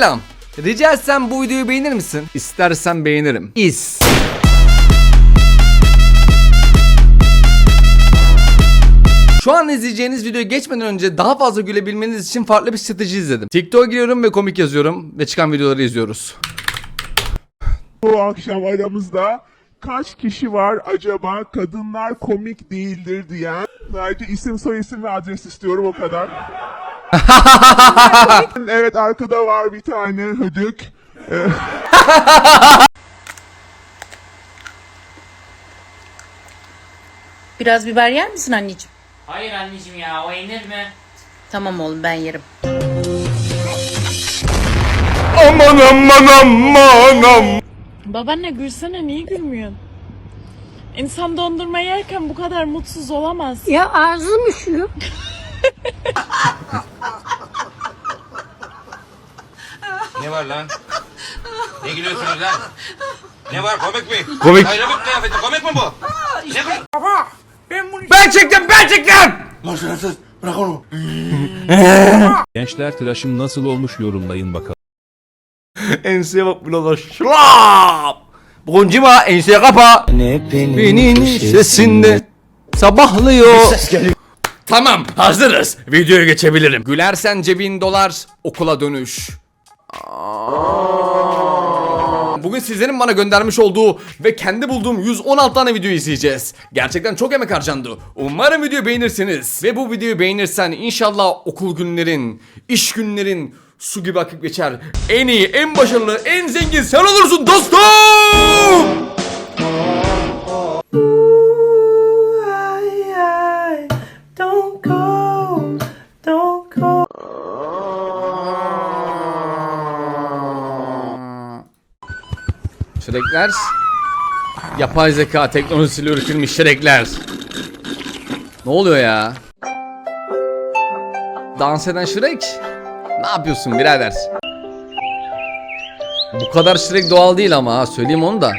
Selam. Rica etsem bu videoyu beğenir misin? İstersen beğenirim. İz. Şu an izleyeceğiniz videoya geçmeden önce daha fazla gülebilmeniz için farklı bir strateji izledim. TikTok'a giriyorum ve komik yazıyorum ve çıkan videoları izliyoruz. Bu akşam aramızda kaç kişi var acaba kadınlar komik değildir diyen? Sadece isim soyisim ve adres istiyorum o kadar. evet arkada var bir tane hödük. Biraz biber yer misin anneciğim? Hayır anneciğim ya o yenir mi? Tamam oğlum ben yerim. Aman aman aman aman. Babaanne gülsene niye gülmüyorsun? İnsan dondurma yerken bu kadar mutsuz olamaz. Ya ağzım üşüyor. Ne var lan? Ne gülüyorsunuz lan? Ne var komik mi? Komik. Bayramlık kıyafeti komik mi bu? Ne komik? Ben çektim ben çektim. Lan şerefsiz bırak onu. Gençler tıraşım nasıl olmuş yorumlayın bakalım. Enseye bak birader. Şlap. Boncima enseye kapa. Benim sesinde sabahlıyor. Tamam hazırız. Videoya geçebilirim. Gülersen cebin dolar okula dönüş. Bugün sizlerin bana göndermiş olduğu ve kendi bulduğum 116 tane video izleyeceğiz. Gerçekten çok emek harcandı. Umarım videoyu beğenirsiniz. Ve bu videoyu beğenirsen inşallah okul günlerin, iş günlerin su gibi akıp geçer. En iyi, en başarılı, en zengin sen olursun dostum! Şirekler Yapay zeka teknolojisiyle üretilmiş şirekler Ne oluyor ya? Dans eden Shrek? Ne yapıyorsun birader? Bu kadar Shrek doğal değil ama ha söyleyeyim onu da.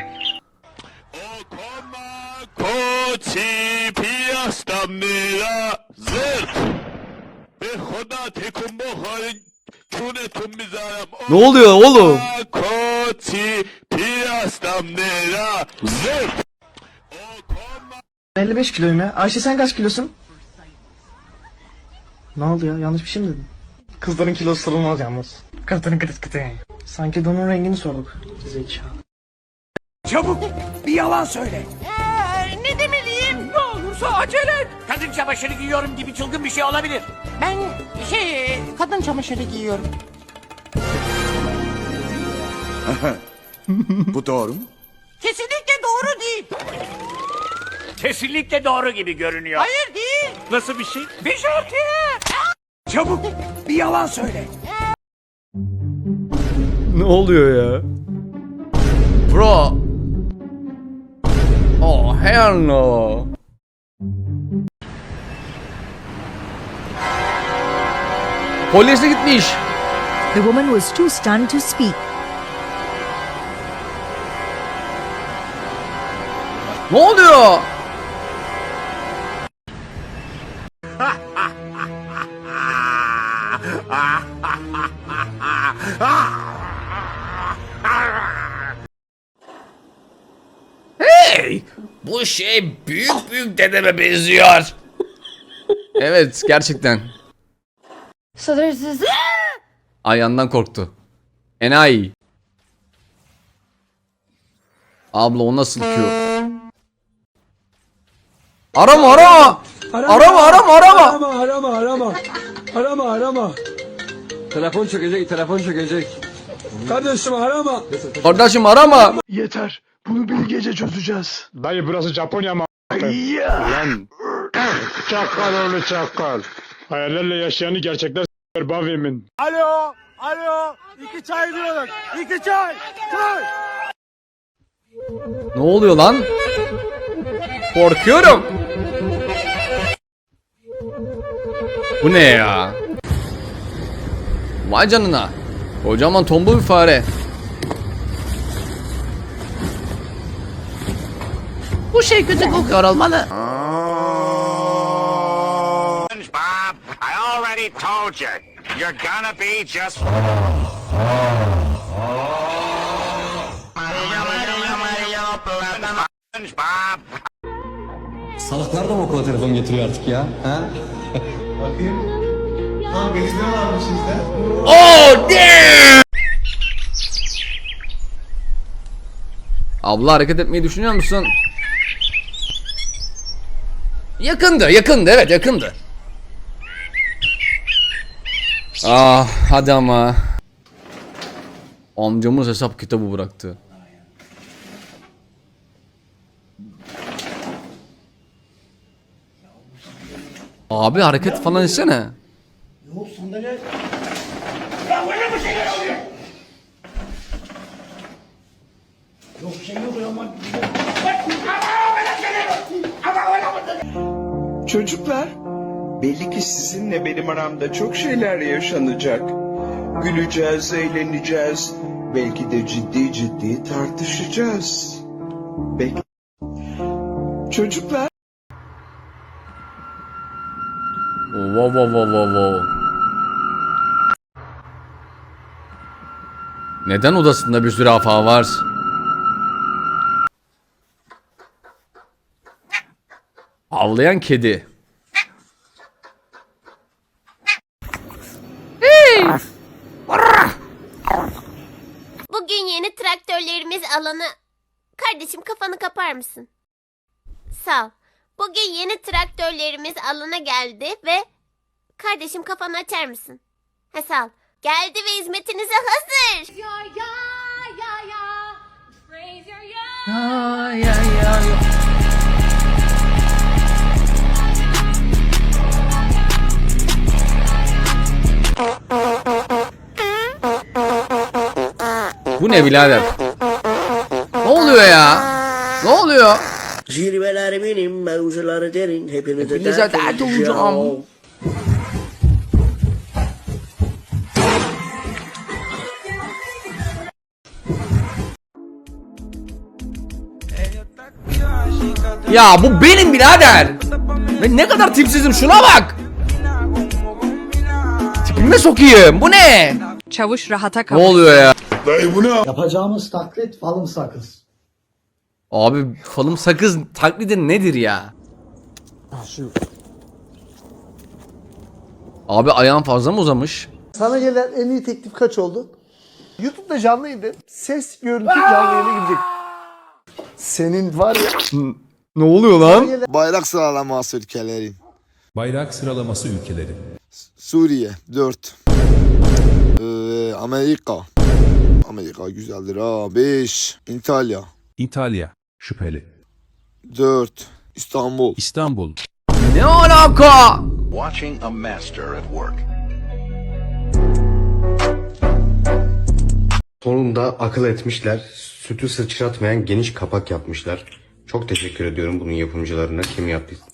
Ne oluyor oğlum? Zırt. 55 kiloyum ya. Ayşe sen kaç kilosun? Ne oldu ya? Yanlış bir şey mi dedim? Kızların kilosu sorulmaz yalnız. Kızların kıtıt kıtı. Sanki donun rengini sorduk. Zekalı. ne demeliyim? Ne olursa acele et. Kadın çamaşırı giyiyorum gibi çılgın bir şey olabilir. Ben şey kadın çamaşırı giyiyorum. Bu doğru mu? Kesinlikle doğru değil. Kesinlikle doğru gibi görünüyor. Hayır değil. Nasıl bir şey? Bir şarkı. Çabuk bir yalan söyle. Ne oluyor ya? Bro Oh hell no Polise gitmiş The woman was too stunned to speak. Ne oluyor? hey! Bu şey büyük büyük dedeme benziyor. evet gerçekten. Sınırsız. Ayağından korktu. Enayi. Abla o nasıl Q? Arama arama. Arama arama arama. arama arama. Arama arama. Telefon çökecek, telefon çökecek. Kardeşim arama. Kardeşim arama. Yeter. Bunu bir gece çözeceğiz. Dayı burası Japonya mı? Lan. Çakal oğlu çakal. Hayallerle yaşayanı gerçekler s**er Bavi'min. Alo. Alo. İki çay diyorlar. İki çay. Çay. Ne oluyor lan? Korkuyorum. Bu ne ya? Vay canına. Kocaman tombul bir fare. Bu şey kötü kokuyor olmalı. Bob, I already told you. You're gonna be just... Salaklar da mı okula telefon getiriyor artık ya? Ha? Oh damn! Abla hareket etmeyi düşünüyor musun? Yakındı, yakındı, evet yakındı. Ah, hadi ama. Amcamız hesap kitabı bıraktı. Abi hareket falan etsene. Çocuklar, belli ki sizinle benim aramda çok şeyler yaşanacak. Güleceğiz, eğleneceğiz. Belki de ciddi ciddi tartışacağız. Bek Çocuklar, Wow wow wow wow wow. Neden odasında bir zürafa var? Avlayan kedi. Bugün yeni traktörlerimiz alanı... Kardeşim kafanı kapar mısın? Sağ ol. Bugün yeni traktörlerimiz alana geldi ve... Kardeşim kafanı açar mısın? Ha sağ ol. Geldi ve hizmetinize hazır. Bu ne birader? Ne oluyor ya? Ne oluyor? Zirveler benim, mevzuları derin. Hepinize, Hepinize dert olacağım. Ya bu benim birader. Ve ne kadar tipsizim şuna bak. Tipime sokayım. Bu ne? Çavuş rahata Ne kavuştu. oluyor ya? Yapacağımız taklit falım sakız. Abi falım sakız taklidi nedir ya? Abi ayağın fazla mı uzamış? Sana gelen en iyi teklif kaç oldu? YouTube'da canlı yayında ses görüntü canlı yayına girecek. Senin var ya. Ne oluyor lan? bayrak sıralaması ülkeleri. Bayrak sıralaması ülkeleri. Suriye 4. Amerika. Amerika güzeldir ha 5. İtalya İtalya. Şüpheli. 4. İstanbul. İstanbul. Ne alaka? Watching a master at work. Sonunda akıl etmişler. Sütü sıçratmayan geniş kapak yapmışlar. Çok teşekkür ediyorum bunun yapımcılarına. Kim yaptıysa.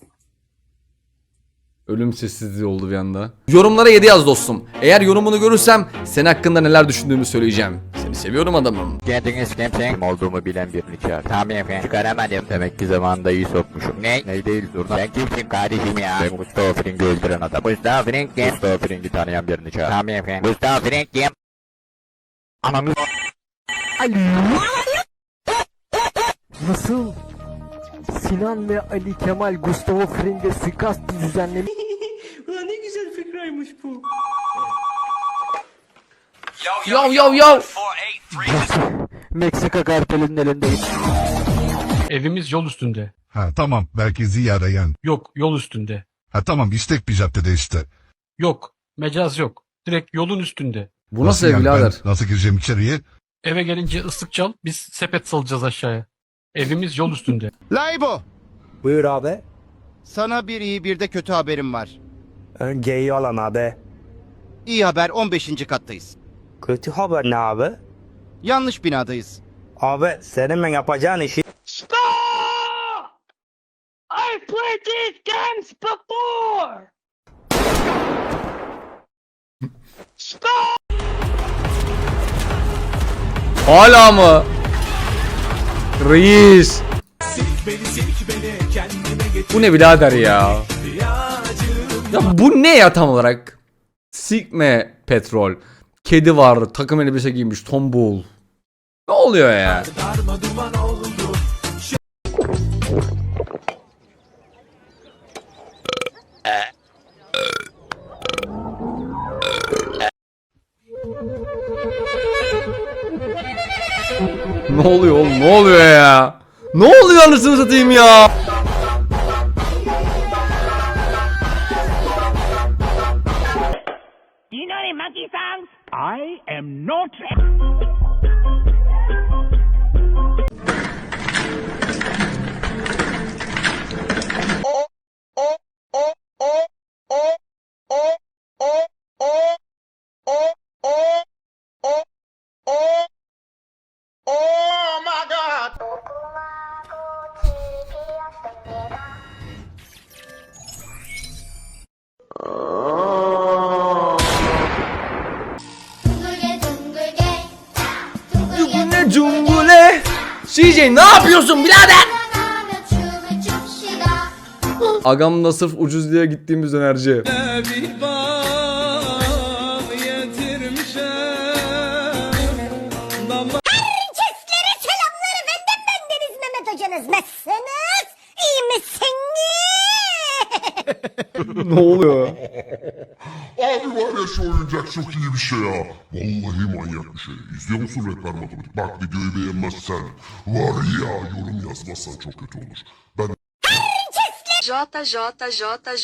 Ölüm sessizliği oldu bir anda. Yorumlara 7 yaz dostum. Eğer yorumunu görürsem senin hakkında neler düşündüğümü söyleyeceğim. Seviyorum adamım. Kendiniz kimsin? Kim olduğumu bilen birini çağır. Tamam efendim. Çıkaramadım. Demek ki zamanında iyi sokmuşum. Ne? Ne değil dur. Sen kimsin kardeşim ya? Ben Gustav Fring'i öldüren adam. Gustav Fring kim? Gustav Fring'i tanıyan birini çağır. Tamam efendim. Gustav Fring kim? Ananı... Nasıl? Sinan ve Ali Kemal Gustavo Fring'e suikast düzenlemiş. Yo yo yo. Meksika kartelinin elindeyim. Evimiz yol üstünde. Ha tamam merkezi arayan. Yok yol üstünde. Ha tamam istek bir caddede işte. Yok mecaz yok. Direkt yolun üstünde. Bu nasıl ev yani birader? ben nasıl gireceğim içeriye? Eve gelince ıslık çal biz sepet salacağız aşağıya. Evimiz yol üstünde. Laybo. Buyur abi. Sana bir iyi bir de kötü haberim var. Önce olan abi. İyi haber 15. kattayız. Kötü haber ne abi? Yanlış binadayız. Abi senin ben yapacağın işi Hala mı? Reis. Bu ne birader ya? Ya bu ne ya tam olarak? Sikme petrol. Kedi var. Takım elbise giymiş. Tombul. Ne oluyor ya? ne oluyor oğlum? Ne oluyor ya? Ne oluyor anasını satayım ya? am not. Ne yapıyorsun birader? Agamla sırf ucuz diye gittiğimiz dönerci. ne oluyor? Abi var ya şu oyuncak çok iyi bir şey ha. Vallahi manyak bir şey. İzliyor musun rehber matematik? Bak videoyu beğenmezsen. Var ya yorum yazmazsan çok kötü olur. Ben J J J J J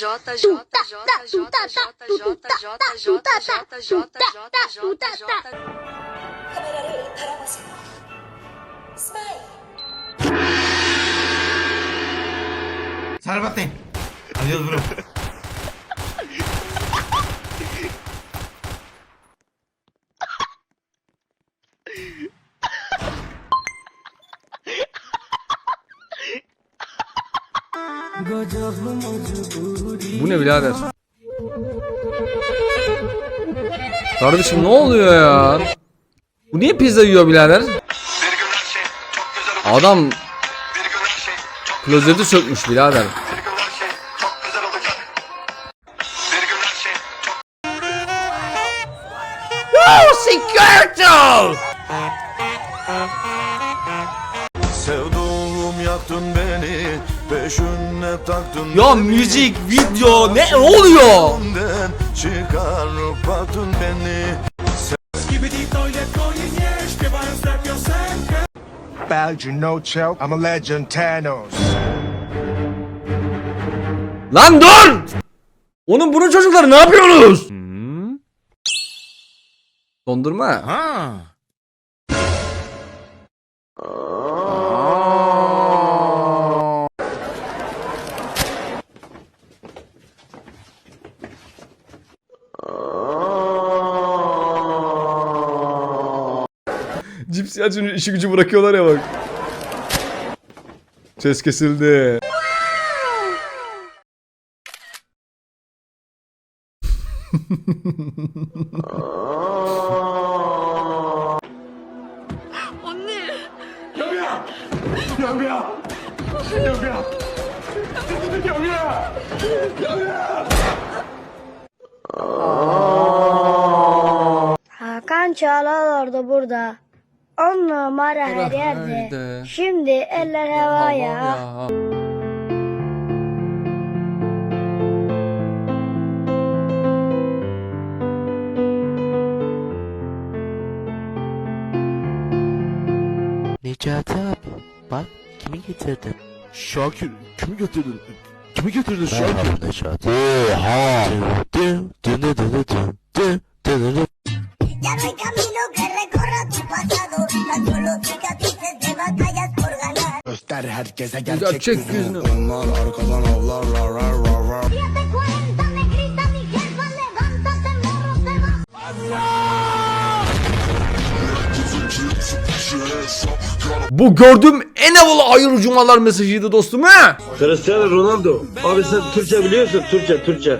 J Kameraları taramasınlar. İsmail. Sarı Alıyoruz bunu. Birader? Kardeşim ne oluyor ya? Bu niye pizza yiyor birader? Adam klozeti sökmüş birader. Oh, security! Ya müzik, video ne oluyor? benden Çıkarıp attın beni Belgian no choke. I'm a legend Thanos. Lan dur! Onun bunun çocukları ne yapıyorsunuz? Dondurma. Ya şimdi işi gücü bırakıyorlar ya bak. Ses kesildi. Anne. 여보야! 여보야! 여보야! 여보야! 여보야! Hakan Çağlar orada burada. On numara her yerde. Şimdi eller havaya. Ya. Necati abi bak kimi getirdin? Şakir kimi getirdin? Kimi getirdin Şakir? Merhaba Necati. Oha. Ya no hay camino que recorra Göster herkese Gerçek yüzünü. Onlar arkadan avlarlar. rar, rar, rar. Bu gördüğüm en havalı hayırlı cumalar mesajıydı dostum ha. Cristiano Ronaldo. Abi sen Türkçe biliyorsun Türkçe Türkçe.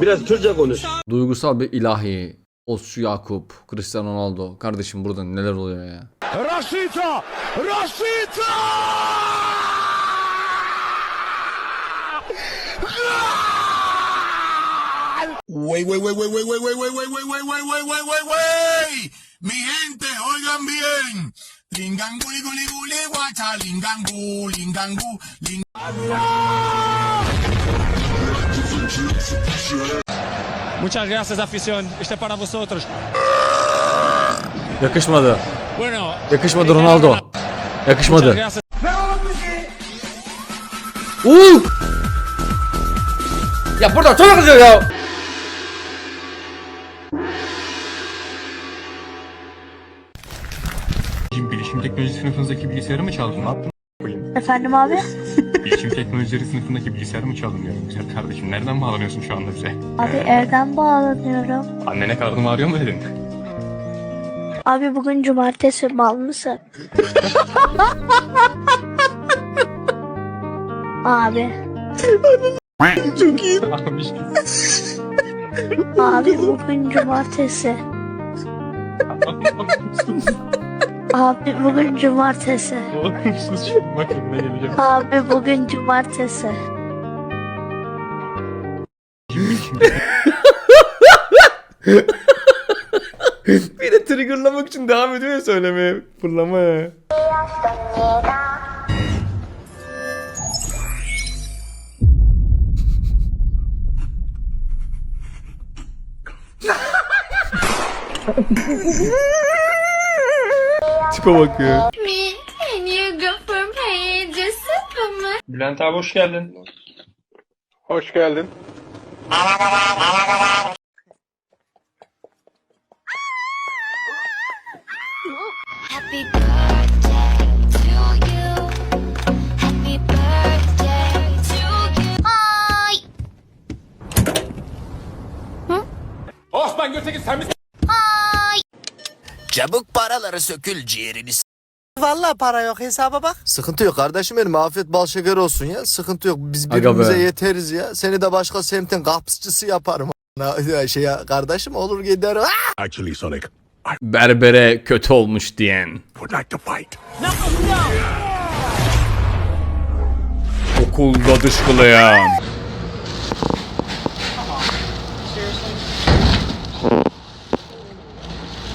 Biraz Türkçe konuş. Duygusal bir ilahi. Osçu Yakup, Cristiano Ronaldo. Kardeşim burada neler oluyor ya? Rashida! Rashida! Wey, wey, wey, wey, wey, wey, wey, wey, wey, wey, wey, wey, wey, wey, wey, wey. Mi gente, oigan bien. Lingangu, ligu, ligu, liguacha, lingangu, lingangu, ling... Muchas gracias, afición. Este es para vosotros. Yakışmadı. Yakışmadı Ronaldo. Yakışmadı. Uuu! Ya burada çok kızıyor ya. Bilişim teknoloji sınıfınızdaki bilgisayarı mı çaldın? Ne yaptın? Efendim abi? Bilişim teknolojileri sınıfındaki bilgisayarı mı çaldın diyorum. Güzel kardeşim nereden bağlanıyorsun şu anda bize? Abi evden bağlanıyorum. Annene karnım ağrıyor mu dedin? Abi bugün cumartesi mal mısın? abi. Abi bugün cumartesi. Abi bugün cumartesi. Oğlum sus şimdi bak önüne geleceğim. Abi bugün cumartesi. Triggerlamak için devam ediyor ya söylemeye. Fırlamaya. Tipe bak ya. Bülent abi hoş geldin. Hoş geldin. Çabuk paraları sökül ciğerini Vallahi para yok hesaba bak. Sıkıntı yok kardeşim benim. Afiyet bal şeker olsun ya. Sıkıntı yok. Biz Aga birbirimize be. yeteriz ya. Seni de başka semtin kapsçısı yaparım. Na- Şey ya, kardeşim olur gider. Ah! Actually Sonic, Berbere kötü olmuş diyen. would like to fight. Okulda dışkılayan.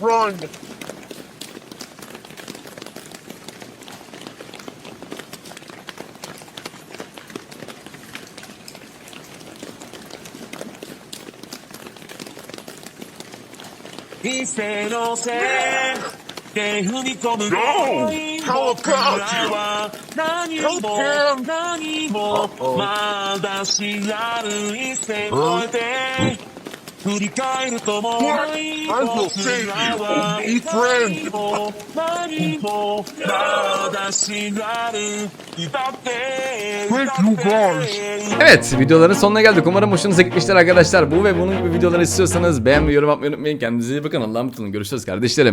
Run! No sé que es único No! How about you? I will save you, be friend! Thank you guys! Evet videoların sonuna geldik. Umarım hoşunuza gitmiştir arkadaşlar. Bu ve bunun gibi videoları istiyorsanız beğenmeyi, yorum atmayı unutmayın. Kendinize iyi bakın. Allah'a emanet. Görüşürüz kardeşlerim.